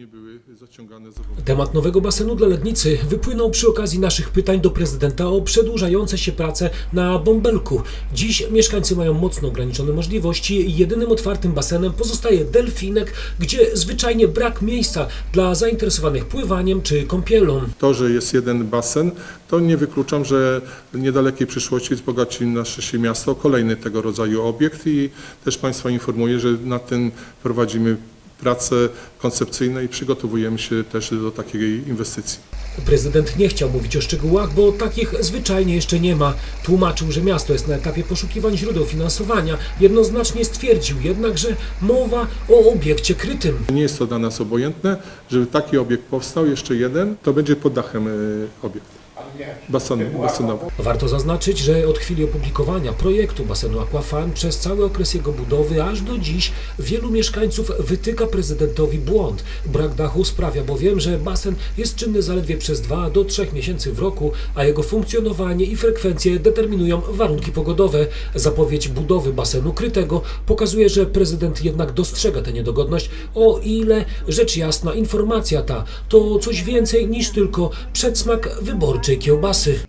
nie były zaciągane zobowiązania. Temat nowego basenu dla Lednicy wypłynął przy okazji naszych pytań do prezydenta o przedłużające się prace na bąbelku. Dziś mieszkańcy mają mocno ograniczone możliwości. Jedynym otwartym basenem pozostaje delfinek, gdzie zwyczajnie brak miejsca dla zainteresowanych pływaniem czy kąpielą. To, że jest jeden basen, to nie wykluczam, że w niedalekiej przyszłości wzbogaci nasze się miasto o kolejny tego rodzaju obiekt i też Państwa informuję, że nad tym prowadzimy prace koncepcyjne i przygotowujemy się też do takiej inwestycji. Prezydent nie chciał mówić o szczegółach, bo takich zwyczajnie jeszcze nie ma. Tłumaczył, że miasto jest na etapie poszukiwań źródeł finansowania. Jednoznacznie stwierdził jednak, że mowa o obiekcie krytym. Nie jest to dla nas obojętne, żeby taki obiekt powstał, jeszcze jeden, to będzie pod dachem y, obiekt basen, basenowy. Warto zaznaczyć, że od chwili opublikowania projektu basenu Aquafan przez cały okres jego budowy aż do dziś wielu mieszkańców wytyka prezydentowi błąd. Brak dachu sprawia bowiem, że basen jest czynny zaledwie przez 2 do 3 miesięcy w roku, a jego funkcjonowanie i frekwencje determinują warunki pogodowe. Zapowiedź budowy basenu krytego pokazuje, że prezydent jednak dostrzega tę niedogodność, o ile rzecz jasna informacja ta to coś więcej niż tylko przedsmak que eu bacei.